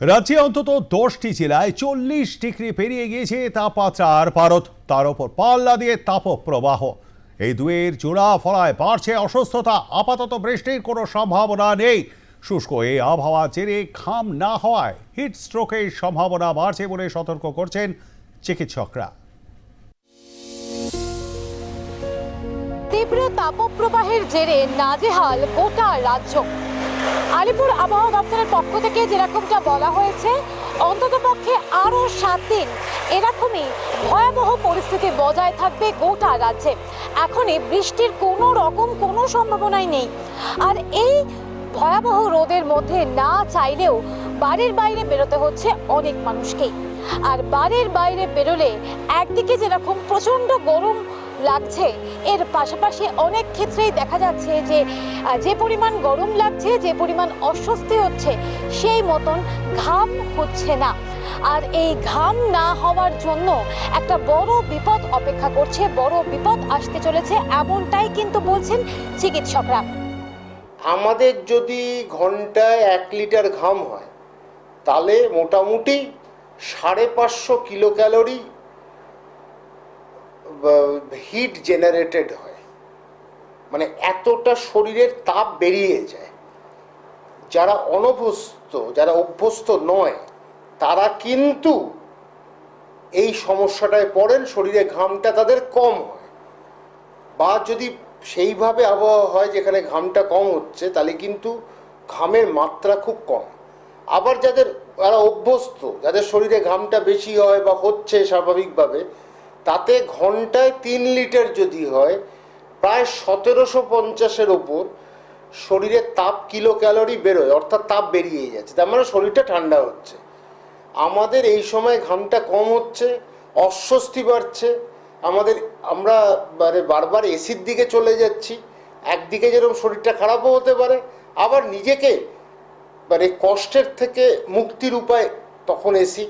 রাজ্যে অন্তত দশটি জেলায় চল্লিশ ডিগ্রি পেরিয়ে গিয়েছে তাপমাত্রার পারদ তার ওপর পাল্লা দিয়ে তাপপ্রবাহ। এই দুয়ের জোড়া ফলায় বাড়ছে অসুস্থতা। আপাতত বৃষ্টির কোনো সম্ভাবনা নেই। শুষ্ক এই আবহাওয়া জেরে ঘাম না হওয়ায় হিট স্ট্রোকের সম্ভাবনা বাড়ছে বলে সতর্ক করছেন চিকিৎসকরা। তীব্র তাপপ্রবাহের জেরে নাজেহাল গোটা রাজ্য। আলিপুর আবহাওয়া দপ্তরের পক্ষ থেকে যেরকমটা বলা হয়েছে অন্ততপক্ষে আরও সাত দিন এরকমই ভয়াবহ পরিস্থিতি বজায় থাকবে গোটা রাজ্যে। এখনই বৃষ্টির কোনো রকম কোনো সম্ভাবনাই নেই। আর এই ভয়াবহ রোদের মধ্যে না চাইলেও বাড়ির বাইরে বেরোতে হচ্ছে অনেক মানুষকেই। আর বাড়ির বাইরে বেরোলে একদিকে যেরকম প্রচণ্ড গরম লাগছে। এর পাশাপাশি অনেক ক্ষেত্রেই দেখা যাচ্ছে যে যে পরিমাণ গরম লাগছে, যে পরিমাণ অস্বস্তি হচ্ছে, সেই মতন ঘাম হচ্ছে না। আর এই ঘাম না হওয়ার জন্য একটা বড় বিপদ অপেক্ষা করছে, বড় বিপদ আসতে চলেছে, এমনটাই কিন্তু বলছেন চিকিৎসকরা। আমাদের যদি ঘন্টায় এক লিটার ঘাম হয়, তাহলে মোটামুটি সাড়ে পাঁচশো কিলো ক্যালোরি হিট জেনারেটেড হয়। মানে এতটা শরীরের তাপ বেরিয়ে যায়। যারা অনভ্যস্ত, যারা অভ্যস্ত নয়, তারা কিন্তু এই সমস্যাটায় পড়েন, শরীরে ঘামটা তাদের কম হয়। বা যদি সেইভাবে আবহাওয়া হয় যেখানে ঘামটা কম হচ্ছে, তাহলে কিন্তু ঘামের মাত্রা খুব কম। আবার যাদের, যারা অভ্যস্ত, যাদের শরীরে ঘামটা বেশি হয় বা হচ্ছে স্বাভাবিকভাবে তাতে ঘন্টায় তিন লিটার যদি হয়, প্রায় সতেরোশো পঞ্চাশের ওপর শরীরে তাপ কিলো ক্যালোরি বেরোয়, অর্থাৎ তাপ বেরিয়ে যাচ্ছে। তার মানে শরীরটা ঠান্ডা হচ্ছে। আমাদের এই সময় ঘামটা কম হচ্ছে, অস্বস্তি বাড়ছে। আমাদের, আমরা মানে বারবার এসির দিকে চলে যাচ্ছি। একদিকে যেরকম শরীরটা খারাপও হতে পারে, আবার নিজেকে মানে কষ্টের থেকে মুক্তির উপায় তখন এসি।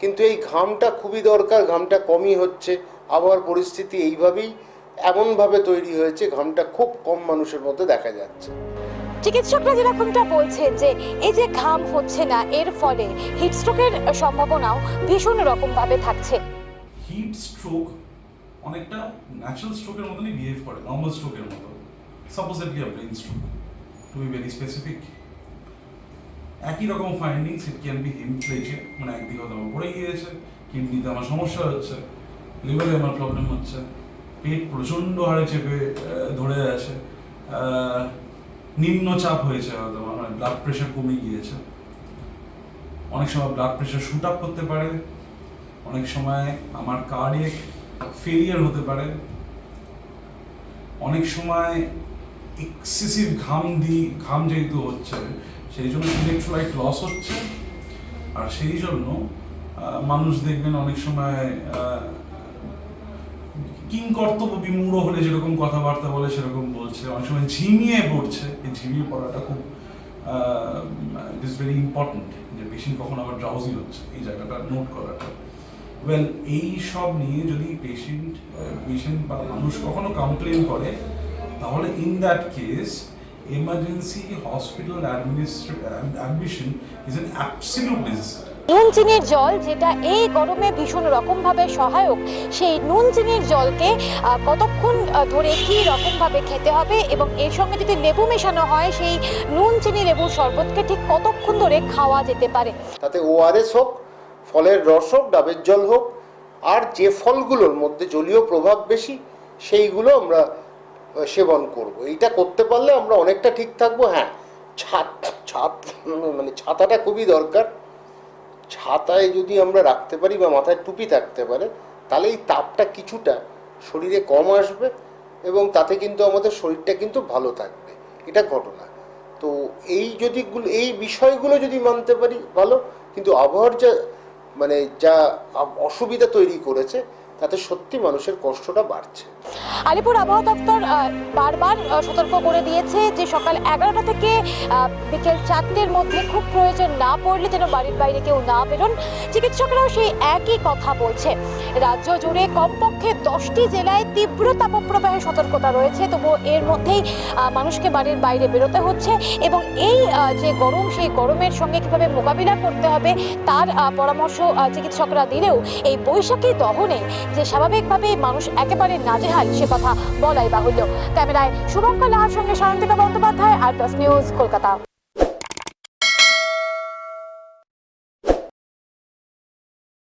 কিন্তু এই ঘামটা খুবই দরকার ঘামটা কমই হচ্ছে। আবহাওয়ার পরিস্থিতি এইভাবেই এমনভাবে তৈরি হয়েছে ঘামটা খুব কম মানুষের মধ্যে দেখা যাচ্ছে। চিকিৎসকরা যেরকমটা বলছেন যে এই যে ঘাম হচ্ছে না এর ফলে হিটস্ট্রোকের সম্ভাবনাও ভীষণ রকমভাবে থাকছে। হিট স্ট্রোক অনেকটা ন্যাচারাল স্ট্রোকের মতনই বিহেভ করে নর্মাল স্ট্রোকের মতো। Supposedly a brain stroke to be very specific একই রকম findings it can be hemiplegia মানে একদিকে হয়তো আমার পড়ে গিয়েছে কিডনিতে আমার সমস্যা হচ্ছে লিভারে আমার প্রবলেম হচ্ছে পেট প্রচণ্ড হারে চেপে ধরে আছে আহ, নিম্নচাপ হয়েছে হয়তো আমার মানে ব্লাড প্রেশার কমে গিয়েছে। অনেক সময় ব্লাড প্রেশার শুট আপ করতে পারে অনেক সময় আমার কার্ডিয়াক ফেলিয়ার হতে পারে অনেক সময় এক্সেসিভ ঘাম দি ঘাম যেহেতু হচ্ছে সেই জন্য ইলেকট্রোলাইট লস হচ্ছে। আর সেই জন্য মানুষ দেখবেন অনেক সময় কিং কর্তব্য বিমূঢ় হলে যেরকম কথাবার্তা বলে সেরকম বলছে। অনেক সময় ঝিমিয়ে পড়ছে। এই ঝিমিয়ে পড়াটা খুব ইট ইজ ভেরি ইম্পর্টেন্ট যে পেশেন্ট কখন আবার ড্রাউজি হচ্ছে। এই জায়গাটা নোট করাটা। ওয়েল এই সব নিয়ে যদি পেশেন্ট পেশেন্ট বা মানুষ কখনো কমপ্লেন করে, তাহলে in that case emergency hospital admission is an absolute necessary নুন চিনির জল যেটা এই গরমে ভীষণ রকমভাবে সহায়ক সেই নুন চিনির জলকে কতক্ষণ ধরে কী রকমভাবে খেতে হবে এবং এর সঙ্গে যদি লেবু মেশানো হয় সেই নুন চিনি লেবুর শরবতকে ঠিক কতক্ষণ ধরে খাওয়া যেতে পারে? তাতে ওআরএস হোক ফলের রস হোক ডাবের জল হোক আর যে ফলগুলোর মধ্যে জলীয় প্রভাব বেশি সেইগুলো আমরা সেবন করব। এইটা করতে পারলে আমরা অনেকটা ঠিক থাকব হ্যাঁ। ছাদ ছাত মানে ছাতাটা খুবই দরকার। ছাতায় যদি আমরা রাখতে পারি বা মাথায় টুপি থাকতে পারে, তাহলে এই তাপটা কিছুটা শরীরে কম আসবে এবং তাতে কিন্তু আমাদের শরীরটা কিন্তু ভালো থাকবে। এটা ঘটনা। তো এই যদি এই বিষয়গুলো যদি মানতে পারি ভালো, কিন্তু আবহাওয়ার যা মানে যা অসুবিধা তৈরি করেছে তাতে সত্যি মানুষের কষ্টটা বাড়ছে। আলিপুর আবহাওয়া দপ্তর বারবার সতর্ক করে দিয়েছে যে সকাল এগারোটা থেকে বিকেল চারটের মধ্যে খুব প্রয়োজন না পড়লে যেন বাড়ির বাইরে কেউ না বেরোন। চিকিৎসকরাও সেই একই কথা বলছে। রাজ্য জুড়ে কমপক্ষে দশটি জেলায় তীব্র তাপপ্রবাহের সতর্কতা রয়েছে। তবুও এর মধ্যেই মানুষকে বাড়ির বাইরে বেরোতে হচ্ছে এবং এই যে গরম, সেই গরমের সঙ্গে কীভাবে মোকাবিলা করতে হবে, তার পরামর্শ চিকিৎসকরা দিলেও এই বৈশাখী দহনে যে স্বাভাবিকভাবে মানুষ একেবারে নাজেহাল, সে কথা বলাই বাহুল্য। ক্যামেরায় শুভঙ্কর লাহার সঙ্গে সায়ন্তিকা বন্দ্যোপাধ্যায়, আর প্লাস নিউজ কলকাতা।